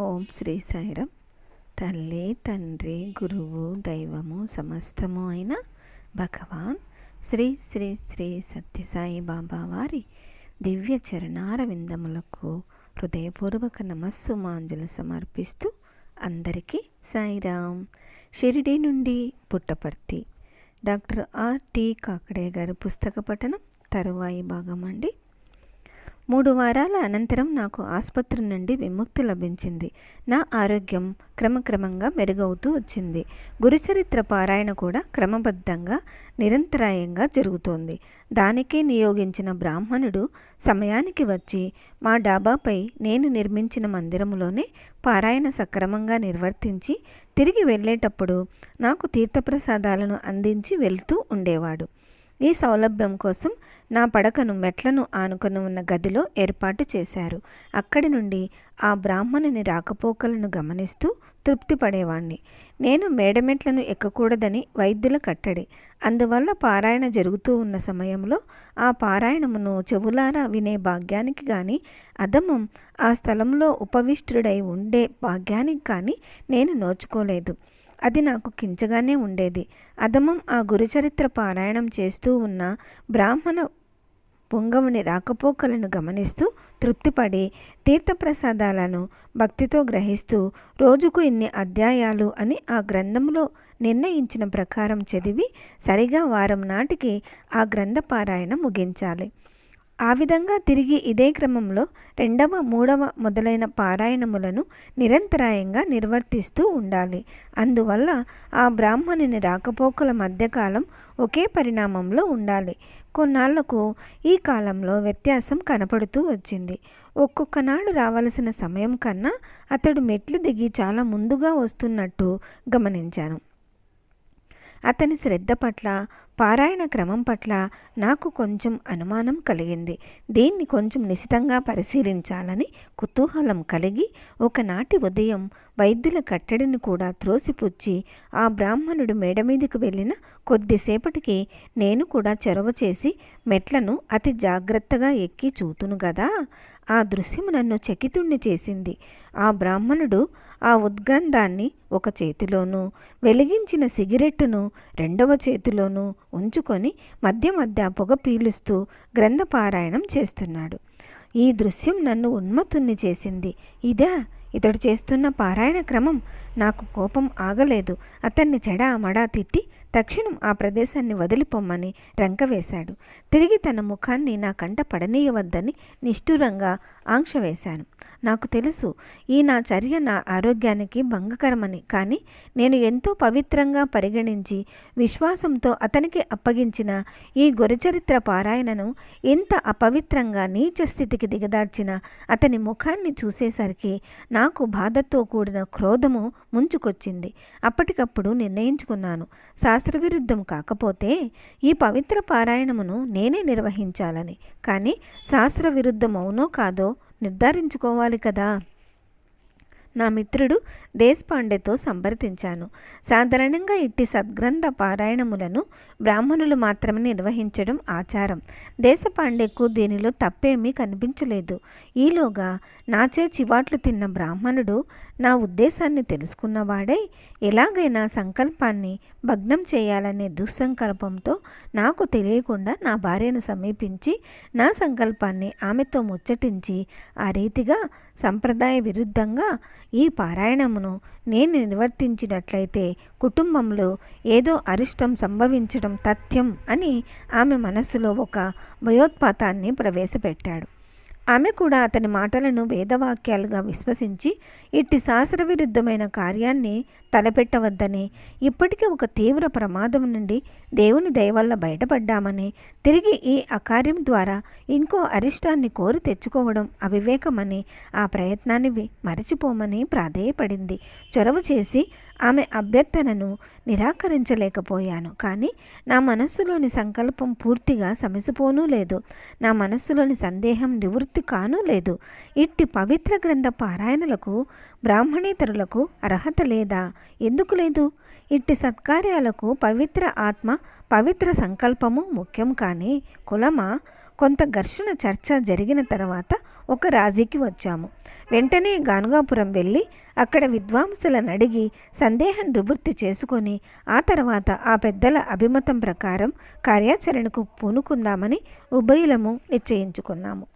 ఓం శ్రీ సాయిరామ్. తల్లి తండ్రి గురువు దైవము సమస్తము అయిన భగవాన్ శ్రీ శ్రీ శ్రీ సత్యసాయి బాబా వారి దివ్య చరణార విందములకు హృదయపూర్వక నమస్సు మాంజలు సమర్పిస్తూ అందరికీ సాయిరామ్. షిరిడి నుండి పుట్టపర్తి. డాక్టర్ ఆర్టి కాకడే గారి పుస్తక పఠనం తరువాయి భాగం అండి. మూడు వారాల అనంతరం నాకు ఆసుపత్రి నుండి విముక్తి లభించింది. నా ఆరోగ్యం క్రమక్రమంగా మెరుగవుతూ వచ్చింది. గురుచరిత్ర పారాయణ కూడా క్రమబద్ధంగా నిరంతరాయంగా జరుగుతోంది. దానికే నియోగించిన బ్రాహ్మణుడు సమయానికి వచ్చి మా డాబాపై నేను నిర్మించిన మందిరములోనే పారాయణ సక్రమంగా నిర్వర్తించి తిరిగి వెళ్ళేటప్పుడు నాకు తీర్థప్రసాదాలను అందించి వెళ్తూ ఉండేవాడు. ఈ సౌలభ్యం కోసం నా పడకను మెట్లను ఆనుకొని ఉన్న గదిలో ఏర్పాటు చేశారు. అక్కడి నుండి ఆ బ్రాహ్మణుని రాకపోకలను గమనిస్తూ తృప్తి పడేవాణ్ణి. నేను మేడమెట్లను ఎక్కకూడదని వైద్యుల కట్టడి. అందువల్ల పారాయణ జరుగుతూ ఉన్న సమయంలో ఆ పారాయణమును చెవులారా వినే భాగ్యానికి కానీ అదమం ఆ స్థలంలో ఉపవిష్టుడై ఉండే భాగ్యానికి కానీ నేను నోచుకోలేదు. అది నాకు కించగానే ఉండేది. అదమం ఆ గురుచరిత్ర పారాయణం చేస్తూ ఉన్న బ్రాహ్మణ పొంగవుని రాకపోకలను గమనిస్తూ తృప్తిపడి తీర్థప్రసాదాలను భక్తితో గ్రహిస్తూ రోజుకు ఇన్ని అధ్యాయాలు అని ఆ గ్రంథంలో నిర్ణయించిన ప్రకారం చదివి సరిగా వారం నాటికి ఆ గ్రంథ పారాయణ ముగించాలి. ఆ విధంగా తిరిగి ఇదే క్రమంలో రెండవ మూడవ మొదలైన పారాయణములను నిరంతరాయంగా నిర్వర్తిస్తూ ఉండాలి. అందువల్ల ఆ బ్రాహ్మణుని రాకపోకల మధ్యకాలం ఒకే పరిణామంలో ఉండాలి. కొన్నాళ్ళకు ఈ కాలంలో వ్యత్యాసం కనపడుతూ వచ్చింది. ఒక్కొక్క నాడు రావలసిన సమయం కన్నా అతడు మెట్లు దిగి చాలా ముందుగా వస్తున్నట్టు గమనించాను. అతని శ్రద్ధ పట్ల పారాయణ క్రమం పట్ల నాకు కొంచెం అనుమానం కలిగింది. దీన్ని కొంచెం నిశితంగా పరిశీలించాలని కుతూహలం కలిగి ఒకనాటి ఉదయం వైద్యుల కట్టడిని కూడా త్రోసిపుచ్చి ఆ బ్రాహ్మణుడు మేడ మీదకు వెళ్ళిన కొద్దిసేపటికి నేను కూడా చొరవ చేసి మెట్లను అతి జాగ్రత్తగా ఎక్కి చూతును గదా? ఆ దృశ్యం నన్ను చకితుణ్ణి చేసింది. ఆ బ్రాహ్మణుడు ఆ ఉద్గంధాన్ని ఒక చేతిలోనూ వెలిగించిన సిగరెట్టును రెండవ చేతిలోనూ ఉంచుకొని మధ్య మధ్య పొగ పీలుస్తూ గ్రంథపారాయణం చేస్తున్నాడు. ఈ దృశ్యం నన్ను ఉన్మతుణ్ణి చేసింది. ఇదా ఇతడు చేస్తున్న పారాయణ క్రమం. నాకు కోపం ఆగలేదు. అతన్ని చెడా మడా తిట్టి తక్షణం ఆ ప్రదేశాన్ని వదిలిపోమ్మని రంకవేశాడు తిరిగి తన ముఖాన్ని నా కంట పడనీయవద్దని నిష్ఠురంగా ఆంక్ష వేశాను. నాకు తెలుసు ఈ నా చర్య నా ఆరోగ్యానికి భంగకరమని కానీ నేను ఎంతో పవిత్రంగా పరిగణించి విశ్వాసంతో అతనికి అప్పగించిన ఈ గురచరిత్ర పారాయణను ఎంత అపవిత్రంగా నీచ స్థితికి దిగదార్చిన అతని ముఖాన్ని చూసేసరికి నాకు బాధతో కూడిన క్రోధము ముంచుకొచ్చింది. అప్పటికప్పుడు నిర్ణయించుకున్నాను. శాస్త్రవిరుద్ధం కాకపోతే ఈ పవిత్ర పారాయణమును నేనే నిర్వహించాలని. కానీ శాస్త్ర విరుద్ధమవునో కాదో నిర్ధారించుకోవాలి కదా. నా మిత్రుడు దేశపాండేతో సంప్రదించాను. సాధారణంగా ఇట్టి సద్గ్రంథ పారాయణములను బ్రాహ్మణులు మాత్రమే నిర్వహించడం ఆచారం. దేశపాండేకు దీనిలో తప్పేమీ కనిపించలేదు. ఈలోగా నాచే చివాట్లు తిన్న బ్రాహ్మణుడు నా ఉద్దేశాన్ని తెలుసుకున్నవాడై ఎలాగైనా సంకల్పాన్ని భగ్నం చేయాలనే దుస్సంకల్పంతో నాకు తెలియకుండా నా భార్యను సమీపించి నా సంకల్పాన్ని ఆమెతో ముచ్చటించి ఆ రీతిగా సంప్రదాయ విరుద్ధంగా ఈ పారాయణమును నేను నిర్వర్తించినట్లయితే కుటుంబంలో ఏదో అరిష్టం సంభవించడం తథ్యం అని ఆమె మనస్సులో ఒక భయోత్పాతాన్ని ప్రవేశపెట్టాడు. ఆమె కూడా అతని మాటలను వేదవాక్యాలుగా విశ్వసించి ఇట్టి శాస్త్రవిరుద్ధమైన కార్యాన్ని తలపెట్టవద్దని ఇప్పటికే ఒక తీవ్ర ప్రమాదం నుండి దేవుని దయవల్ల బయటపడ్డామని తిరిగి ఈ అకార్యం ద్వారా ఇంకో అరిష్టాన్ని కోరి తెచ్చుకోవడం అవివేకమని ఆ ప్రయత్నాన్ని మరచిపోమని ప్రాధేయపడింది. చొరవ చేసి ఆమె అభ్యర్థనను నిరాకరించలేకపోయాను. కానీ నా మనస్సులోని సంకల్పం పూర్తిగా సమసిపోనూ లేదు. నా మనస్సులోని సందేహం నివృత్తి కానూ లేదు. ఇట్టి పవిత్ర గ్రంథ పారాయణలకు బ్రాహ్మణేతరులకు అర్హత లేదా? ఎందుకు లేదు? ఇట్టి సత్కార్యాలకు పవిత్ర ఆత్మ పవిత్ర సంకల్పము ముఖ్యం కానీ కులమా? కొంత ఘర్షణ చర్చ జరిగిన తర్వాత ఒక రాజీకి వచ్చాము. వెంటనే గానుగాపురం వెళ్ళి అక్కడ విద్వాంసులను అడిగి సందేహం నివృత్తి చేసుకొని ఆ తర్వాత ఆ పెద్దల అభిమతం ప్రకారం కార్యాచరణకు పూనుకుందామని ఉభయులము నిశ్చయించుకున్నాము.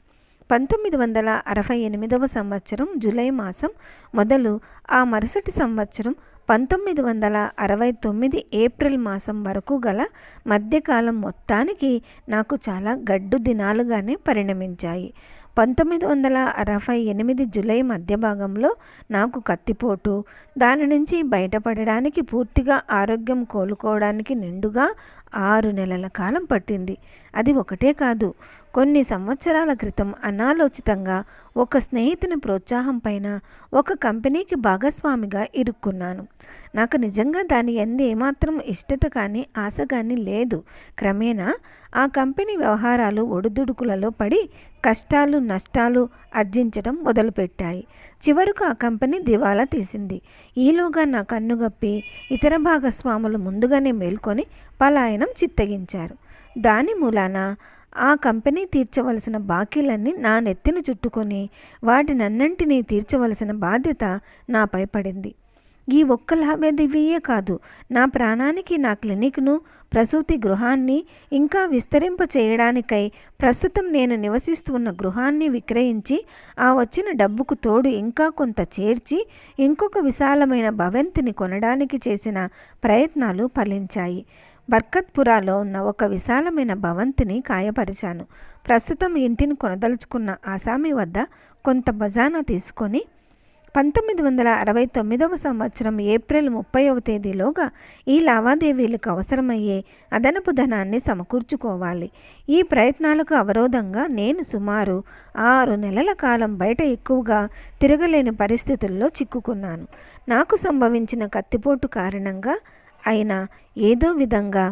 పంతొమ్మిది వందల అరవై ఎనిమిదవ సంవత్సరం జూలై మాసం మొదలు ఆ మరుసటి సంవత్సరం పంతొమ్మిది వందల అరవై తొమ్మిది ఏప్రిల్ మాసం వరకు గల మధ్యకాలం మొత్తానికి నాకు చాలా గడ్డు దినాలుగానే పరిణమించాయి. పంతొమ్మిది వందల అరవై ఎనిమిది జులై మధ్య భాగంలో నాకు కత్తిపోటు దాని నుంచి బయటపడడానికి పూర్తిగా ఆరోగ్యం కోలుకోవడానికి నిండుగా ఆరు నెలల కాలం పట్టింది. అది ఒకటే కాదు కొన్ని సంవత్సరాల క్రితం అనాలోచితంగా ఒక స్నేహితుని ప్రోత్సాహం పైన ఒక కంపెనీకి భాగస్వామిగా ఇరుక్కున్నాను. నాకు నిజంగా దాని ఎందు ఏమాత్రం ఇష్టత కానీ ఆశ కానీ లేదు. క్రమేణా ఆ కంపెనీ వ్యవహారాలు ఒడిదుడుకులలో పడి కష్టాలు నష్టాలు ఆర్జించడం మొదలుపెట్టాయి. చివరకు ఆ కంపెనీ దివాలా తీసింది. ఈలోగా నా కన్నుగప్పి ఇతర భాగస్వాములు ముందుగానే మేల్కొని పలాయనం చిత్తగించారు. దాని మూలాన ఆ కంపెనీ తీర్చవలసిన బాకీలన్నీ నా నెత్తిన చుట్టుకొని వాటినన్నింటినీ తీర్చవలసిన బాధ్యత నాపై పడింది. ఈ ఒక్క లాభేదివియే కాదు నా ప్రాణానికి నా క్లినిక్ను ప్రసూతి గృహాన్ని ఇంకా విస్తరింప చేయడానికై ప్రస్తుతం నేను నివసిస్తున్న గృహాన్ని విక్రయించి ఆ వచ్చిన డబ్బుకు తోడు ఇంకా కొంత చేర్చి ఇంకొక విశాలమైన భవంతిని కొనడానికి చేసిన ప్రయత్నాలు ఫలించాయి. బర్కత్పురాలో ఉన్న ఒక విశాలమైన భవంతిని కాయపరిచాను. ప్రస్తుతం ఇంటిని కొనదలుచుకున్న ఆసామి వద్ద కొంత బజానా తీసుకొని పంతొమ్మిది వందల అరవై తొమ్మిదవ సంవత్సరం ఏప్రిల్ ముప్పైవ తేదీలోగా ఈ లావాదేవీలకు అవసరమయ్యే అదనపు ధనాన్ని సమకూర్చుకోవాలి. ఈ ప్రయత్నాలకు అవరోధంగా నేను సుమారు ఆరు నెలల కాలం బయట ఎక్కువగా తిరగలేని పరిస్థితుల్లో చిక్కుకున్నాను. నాకు సంభవించిన కత్తిపోటు కారణంగా అయినా ఏదో విధంగా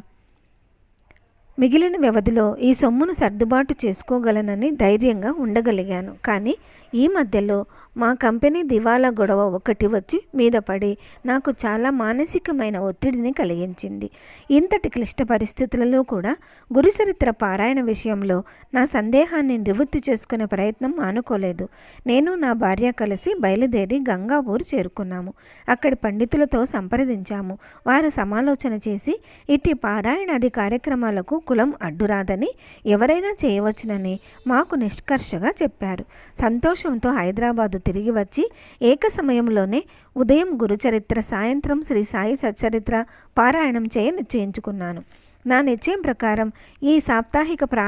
మిగిలిన వ్యవధిలో ఈ సొమ్మును సర్దుబాటు చేసుకోగలనని ధైర్యంగా ఉండగలిగాను. కానీ ఈ మధ్యలో మా కంపెనీ దివాలా గొడవ ఒకటి వచ్చి మీద పడి నాకు చాలా మానసికమైన ఒత్తిడిని కలిగించింది. ఇంతటి క్లిష్ట పరిస్థితులలో కూడా గురుచరిత్ర పారాయణ విషయంలో నా సందేహాన్ని నివృత్తి చేసుకునే ప్రయత్నం మానుకోలేదు. నేను నా భార్య కలిసి బయలుదేరి గంగా ఊరు చేరుకున్నాము. అక్కడి పండితులతో సంప్రదించాము. వారు సమాలోచన చేసి ఇట్టి పారాయణాది కార్యక్రమాలకు కులం అడ్డురాదని ఎవరైనా చేయవచ్చునని మాకు నిష్కర్షగా చెప్పారు. సంతోషంతో హైదరాబాదు తిరిగి వచ్చి ఏక సమయంలోనే ఉదయం గురుచరిత్ర సాయంత్రం శ్రీ సాయి సచ్చరిత్ర పారాయణం చేయ నిశ్చయించుకున్నాను. నా నిశ్చయం ప్రకారం ఈ సాప్తాహిక ప్రా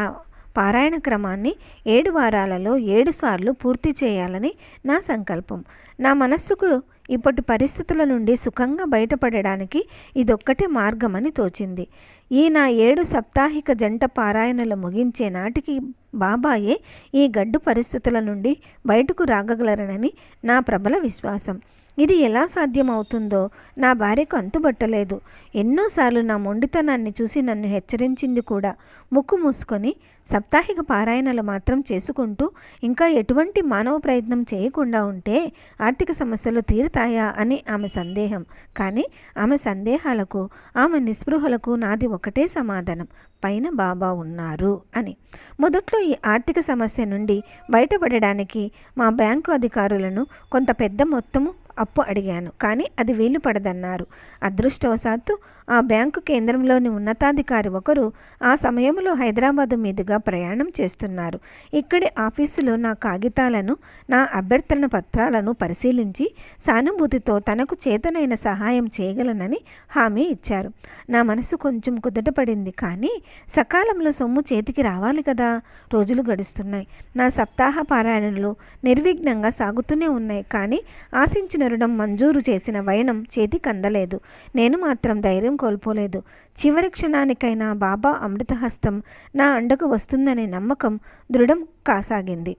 పారాయణ క్రమాన్ని ఏడు వారాలలో ఏడు సార్లు పూర్తి చేయాలని నా సంకల్పం. నా మనస్సుకు ఇప్పటి పరిస్థితుల నుండి సుఖంగా బయటపడడానికి ఇదొక్కటే మార్గమని తోచింది. ఈ నా ఏడు సాప్తాహిక జంట పారాయణలు ముగించే నాటికి బాబాయే ఈ గడ్డు పరిస్థితుల నుండి బయటకు రాగలరనని నా ప్రబల విశ్వాసం. ఇది ఎలా సాధ్యమవుతుందో నా భార్యకు అంతుబట్టలేదు ఎన్నోసార్లు నా మొండితనాన్ని చూసి నన్ను హెచ్చరించింది కూడా. ముక్కు మూసుకొని సాప్తాహిక పారాయణలు మాత్రం చేసుకుంటూ ఇంకా ఎటువంటి మానవ ప్రయత్నం చేయకుండా ఉంటే ఆర్థిక సమస్యలు తీరుతాయా అని ఆమె సందేహం. కానీ ఆమె సందేహాలకు ఆమె నిస్పృహలకు నాది ఒకటే సమాధానం. పైన బాబా ఉన్నారు అని. మొదట్లో ఈ ఆర్థిక సమస్య నుండి బయటపడడానికి మా బ్యాంకు అధికారులను కొంత పెద్ద మొత్తము అప్పు అడిగాను. కానీ అది వీలు పడదన్నారు. అదృష్టవశాత్తు ఆ బ్యాంకు కేంద్రంలోని ఉన్నతాధికారి ఒకరు ఆ సమయంలో హైదరాబాదు మీదుగా ప్రయాణం చేస్తున్నారు. ఇక్కడి ఆఫీసులో నా కాగితాలను నా అభ్యర్థన పత్రాలను పరిశీలించి సానుభూతితో తనకు చేతనైన సహాయం చేయగలనని హామీ ఇచ్చారు. నా మనసు కొంచెం కుదుటపడింది. కానీ సకాలంలో సొమ్ము చేతికి రావాలి కదా. రోజులు గడుస్తున్నాయి. నా సప్తాహ పారాయణలు నిర్విఘ్నంగా సాగుతూనే ఉన్నాయి. కానీ ఆశించిన రుణం మంజూరు చేసిన వైనం చేతి కందలేదు. నేను మాత్రం ధైర్యం కోల్పోలేదు. చివరి క్షణానికైనా బాబా అమృతహస్తం నా అండకు వస్తుందనే నమ్మకం దృఢం కాసాగింది.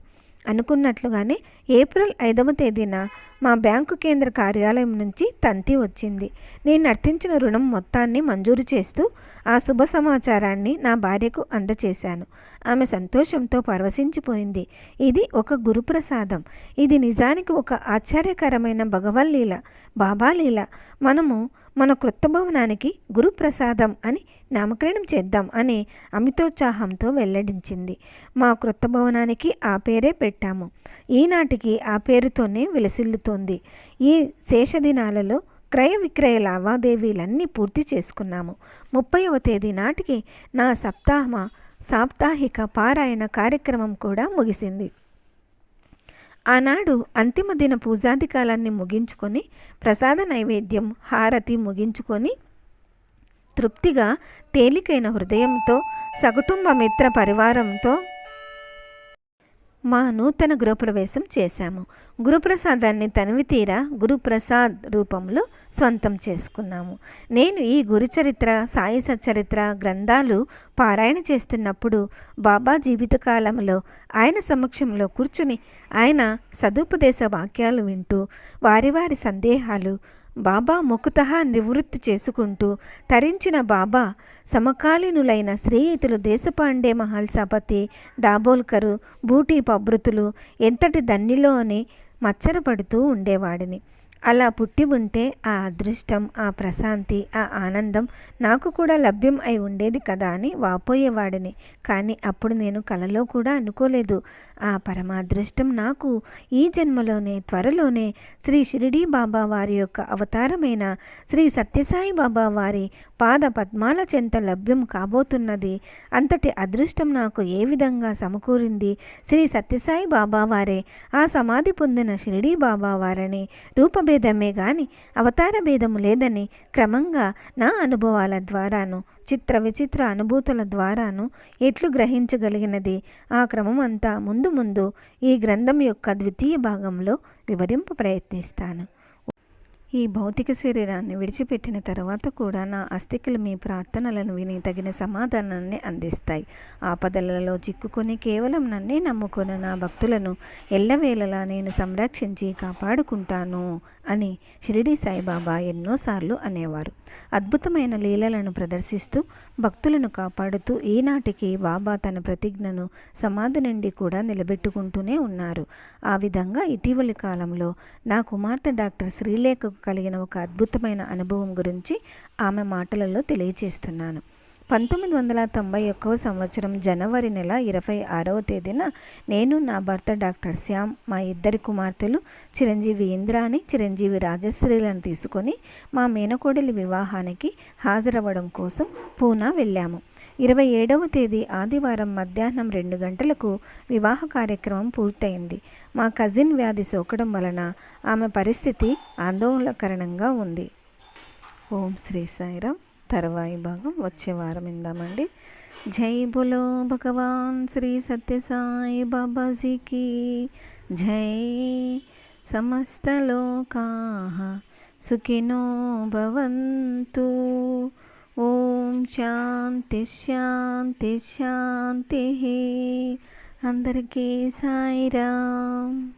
అనుకున్నట్లుగానే ఏప్రిల్ ఐదవ తేదీన మా బ్యాంకు కేంద్ర కార్యాలయం నుంచి తంతి వచ్చింది. నేను అర్థించిన రుణం మొత్తాన్ని మంజూరు చేస్తూ ఆ శుభ సమాచారాన్ని నా భార్యకు అందచేశాను. ఆమె సంతోషంతో పరవశించిపోయింది. ఇది ఒక గురుప్రసాదం. ఇది నిజానికి ఒక ఆశ్చర్యకరమైన భగవల్లీల బాబాలీల మనము మన క్రొత్త భవనానికి గురుప్రసాదం అని నామకరణం చేద్దాం అని అమితోత్సాహంతో వెల్లడించింది. మా క్రొత్త భవనానికి ఆ పేరే పెట్టాము. ఈనాటికి ఆ పేరుతోనే విలసిల్లుతోంది. ఈ శేషదినాలలో క్రయ విక్రయ లావాదేవీలన్నీ పూర్తి చేసుకున్నాము. ముప్పైవ తేదీ నాటికి నా సప్తాహ సాప్తాహిక పారాయణ కార్యక్రమం కూడా ముగిసింది. ఆనాడు అంతిమ దిన పూజాధికాలన్నీ ముగించుకొని ప్రసాద నైవేద్యం హారతి ముగించుకొని తృప్తిగా తేలికైన హృదయంతో సకుటుంబ మిత్ర పరివారంతో మా నూతన గృహప్రవేశం చేశాము. గురుప్రసాదాన్ని తనివి తీరా గురుప్రసాద్ రూపంలో స్వంతం చేసుకున్నాము. నేను ఈ గురుచరిత్ర సాయి సచ్చరిత్ర గ్రంథాలు పారాయణ చేస్తున్నప్పుడు బాబా జీవితకాలంలో ఆయన సమక్షంలో కూర్చుని ఆయన సదుపదేశ వాక్యాలు వింటూ వారి వారి సందేహాలు బాబా మొక్కుతహా నివృత్తి చేసుకుంటూ తరించిన బాబా సమకాలీనులైన శ్రీయుతులు దేశపాండే మహల్సాపతి దాబోల్కరు బూటీ పభృతులు ఎంతటి దన్నిలో అని మచ్చరపడుతూ ఉండేవాడిని. అలా పుట్టి ఉంటే ఆ అదృష్టం ఆ ప్రశాంతి ఆ ఆనందం నాకు కూడా లభ్యం అయి ఉండేది కదా అని వాపోయేవాడిని. కానీ అప్పుడు నేను కలలో కూడా అనుకోలేదు. ఆ పరమాదృష్టం నాకు ఈ జన్మలోనే త్వరలోనే శ్రీ షిరిడీ బాబా వారి యొక్క అవతారమైన శ్రీ సత్యసాయి బాబా వారి పాద పద్మాల చెంత లభ్యం కాబోతున్నది. అంతటి అదృష్టం నాకు ఏ విధంగా సమకూరింది? శ్రీ సత్యసాయి బాబా వారే ఆ సమాధి పొందిన షిరిడీ బాబా వారని భేదమే గాని అవతార భేదము లేదని క్రమంగా నా అనుభవాల ద్వారాను చిత్ర విచిత్ర అనుభూతుల ద్వారాను ఎట్లు గ్రహించగలిగినది? ఆ క్రమం అంతా ముందు ముందు ఈ గ్రంథం యొక్క ద్వితీయ భాగంలో వివరింప ప్రయత్నిస్తాను. ఈ భౌతిక శరీరాన్ని విడిచిపెట్టిన తర్వాత కూడా నా అస్థికలు మీ ప్రార్థనలను విని తగిన సమాధానాన్ని అందిస్తాయి. ఆపదలలో చిక్కుకొని కేవలం నన్నే నమ్ముకున్న నా భక్తులను ఎల్లవేళలా నేను సంరక్షించి కాపాడుకుంటాను అని షిరిడి సాయిబాబా ఎన్నోసార్లు అనేవారు. అద్భుతమైన లీలలను ప్రదర్శిస్తూ భక్తులను కాపాడుతూ ఈనాటికి బాబా తన ప్రతిజ్ఞను సమాధి నుండి కూడా నిలబెట్టుకుంటూనే ఉన్నారు. ఆ విధంగా ఇటీవలి కాలంలో నా కుమార్తె డాక్టర్ శ్రీలేఖకు కలిగిన ఒక అద్భుతమైన అనుభవం గురించి ఆమె మాటలలో తెలియచేస్తున్నాను. పంతొమ్మిది వందల తొంభై ఒక్కవ సంవత్సరం జనవరి నెల ఇరవై ఆరవ తేదీన నేను నా భర్త డాక్టర్ శ్యామ్ మా ఇద్దరి కుమార్తెలు చిరంజీవి ఇంద్రాని చిరంజీవి రాజశ్రీలను తీసుకొని మా మేనకోడలి వివాహానికి హాజరవ్వడం కోసం పూనా వెళ్ళాము. ఇరవై ఏడవ తేదీ ఆదివారం మధ్యాహ్నం రెండు గంటలకు వివాహ కార్యక్రమం పూర్తయింది. మా కజిన్ వ్యాధి సోకడం వలన ఆమె పరిస్థితి ఆందోళనకరణంగా ఉంది. ఓం శ్రీ సాయిరామ్ తర్వాయి భాగం వచ్చే వారం ఇందామండి జై బులో భగవాన్ శ్రీ సత్యసాయి బాబాజీకి. జై సమస్తలోకా సుఖినో భవంతు. ఓం శాంతి శాంతి శాంతి. అందరికీ సాయిరామ్.